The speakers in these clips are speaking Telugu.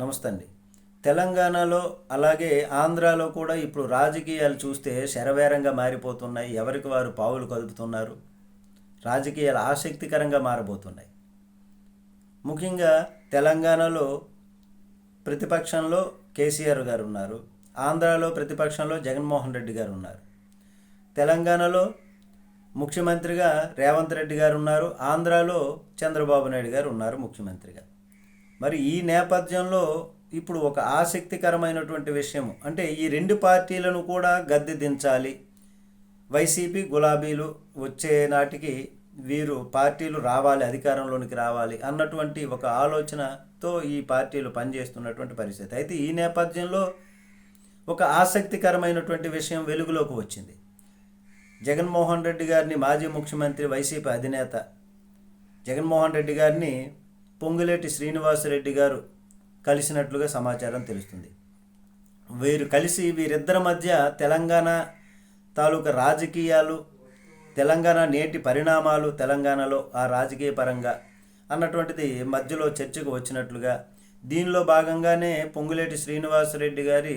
నమస్తే అండి తెలంగాణలో అలాగే ఆంధ్రాలో కూడా ఇప్పుడు రాజకీయాలు చూస్తే శరవేరంగా మారిపోతున్నాయి. ఎవరికి వారు పావులు కదుపుతున్నారు? రాజకీయాలు ఆసక్తికరంగా మారబోతున్నాయి. ముఖ్యంగా తెలంగాణలో ప్రతిపక్షంలో కేసీఆర్ గారు ఉన్నారు. ఆంధ్రాలో ప్రతిపక్షంలో జగన్మోహన్ రెడ్డి గారు ఉన్నారు. తెలంగాణలో ముఖ్యమంత్రిగా రేవంత్ రెడ్డి గారు ఉన్నారు. ఆంధ్రాలో చంద్రబాబు నాయుడు గారు ఉన్నారు ముఖ్యమంత్రిగా. మరి ఈ నేపథ్యంలో ఇప్పుడు ఒక ఆసక్తికరమైనటువంటి విషయం అంటే ఈ రెండు పార్టీలను కూడా గద్దె దించాలి. వైసీపీ గులాబీలు వచ్చే నాటికి వీరు పార్టీలు రావాలి అధికారంలోనికి రావాలి అన్నటువంటి ఒక ఆలోచనతో ఈ పార్టీలు పనిచేస్తున్నటువంటి పరిస్థితి. అయితే ఈ నేపథ్యంలో ఒక ఆసక్తికరమైనటువంటి విషయం వెలుగులోకి వచ్చింది. జగన్మోహన్ రెడ్డి గారిని మాజీ ముఖ్యమంత్రి వైసీపీ అధినేత జగన్మోహన్ రెడ్డి గారిని పొంగులేటి శ్రీనివాసరెడ్డి గారు కలిసినట్లుగా సమాచారం తెలుస్తుంది. వీరు కలిసి వీరిద్దరి మధ్య తెలంగాణ తాలూకా రాజకీయాలు తెలంగాణ నేటి పరిణామాలు తెలంగాణలో ఆ రాజకీయ పరంగా అన్నటువంటిది మధ్యలో చర్చకు వచ్చినట్లుగా దీనిలో భాగంగానే పొంగులేటి శ్రీనివాసరెడ్డి గారి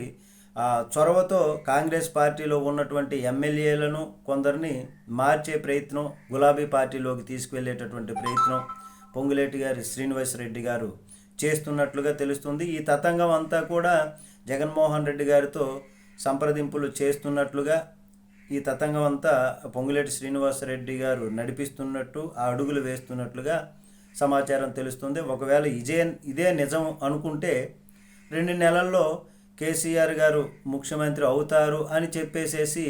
ఆ చొరవతో కాంగ్రెస్ పార్టీలో ఉన్నటువంటి ఎమ్మెల్యేలను కొందరిని మార్చే ప్రయత్నం గులాబీ పార్టీలోకి తీసుకువెళ్ళేటటువంటి ప్రయత్నం పొంగులేటి గారి శ్రీనివాసరెడ్డి గారు చేస్తున్నట్లుగా తెలుస్తుంది. ఈ తతంగం అంతా కూడా జగన్మోహన్ రెడ్డి గారితో సంప్రదింపులు చేస్తున్నట్లుగా ఈ తతంగం అంతా పొంగులేటి శ్రీనివాసరెడ్డి గారు నడిపిస్తున్నట్టు ఆ అడుగులు వేస్తున్నట్లుగా సమాచారం తెలుస్తుంది. ఒకవేళ ఇదే ఇదే నిజం అనుకుంటే రెండు నెలల్లో కేసీఆర్ గారు ముఖ్యమంత్రి అవుతారు అని చెప్పేసేసి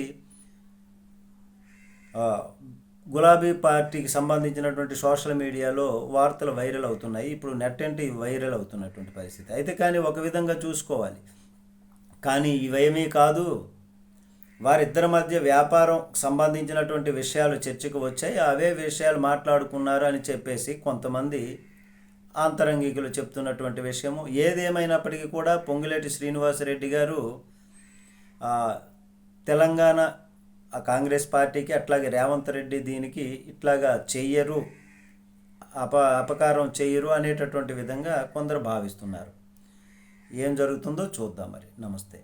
గులాబీ పార్టీకి సంబంధించినటువంటి సోషల్ మీడియాలో వార్తలు వైరల్ అవుతున్నాయి. ఇప్పుడు నెట్ అంటే వైరల్ అవుతున్నటువంటి పరిస్థితి. అయితే కానీ ఒక విధంగా చూసుకోవాలి. కానీ ఇవేమీ కాదు. వారిద్దరి మధ్య వ్యాపారం సంబంధించినటువంటి విషయాలు చర్చకు వచ్చాయి. అవే విషయాలు మాట్లాడుకున్నారు అని చెప్పేసి కొంతమంది ఆంతరంగికులు చెప్తున్నటువంటి విషయము. ఏదేమైనప్పటికీ కూడా పొంగులేటి శ్రీనివాసరెడ్డి గారు తెలంగాణ ఆ కాంగ్రెస్ పార్టీకి అట్లాగే రేవంత్ రెడ్డి దీనికి ఇట్లాగా చెయ్యరు అప అపకారం చెయ్యరు అనేటటువంటి విధంగా కొందరు భావిస్తున్నారు. ఏం జరుగుతుందో చూద్దాం మరి. నమస్తే.